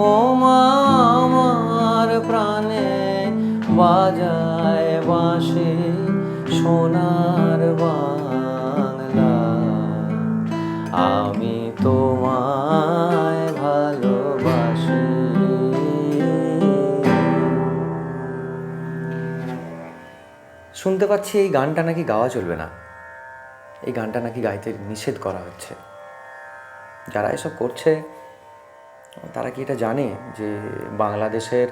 ও মা আমার প্রাণে বাজায় বাঁশি সোনার বাংলা। আমি তোমায় ভালোবাসি। শুনতে পাচ্ছি এই গানটা নাকি গাওয়া চলবে না। এই গানটা নাকি গাইতে নিষেধ করা হচ্ছে। যারা এসব করছে তারা কি এটা জানে যে বাংলাদেশের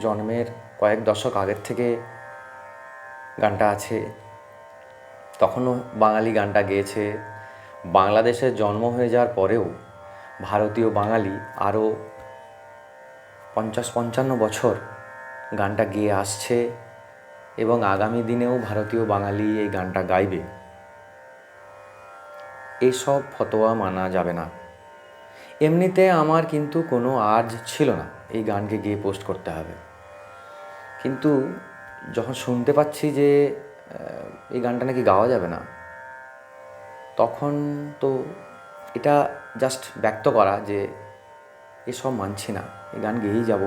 জন্মের কয়েক দশক আগের থেকে গানটা আছে? তখনও বাঙালি গানটা গেয়েছে। বাংলাদেশের জন্ম হয়ে যাওয়ার পরেও ভারতীয় বাঙালি আরও পঞ্চাশ পঞ্চান্ন বছর গানটা গেয়ে আসছে এবং আগামী দিনেও ভারতীয় বাঙালি এই গানটা গাইবে। এসব ফতোয়া মানা যাবে না। এমনিতে আমার কিন্তু কোনো আর্জ ছিল না এই গানকে গিয়ে পোস্ট করতে হবে। কিন্তু যখন শুনতে পাচ্ছি যে এই গানটা নাকি গাওয়া যাবে না, তখন তো এটা জাস্ট ব্যক্ত করা যে এসব মানছি না, এই গান গেয়েই যাব।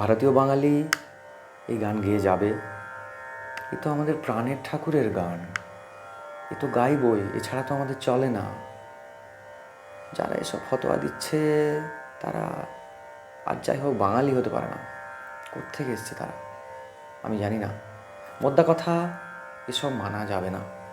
ভারতীয় বাঙালি এই গান গেয়ে যাবে। এ তো আমাদের প্রাণের ঠাকুরের গান, এ তো গাইবই, এছাড়া তো আমাদের চলে না। যারা এসব ফতোয়া দিচ্ছে, তারা আর যাই হোক বাঙালি হতে পারে না। কোথেকে এসছে তারা? আমি জানি না। মোদ্দা কথা, এসব মানা যাবে না।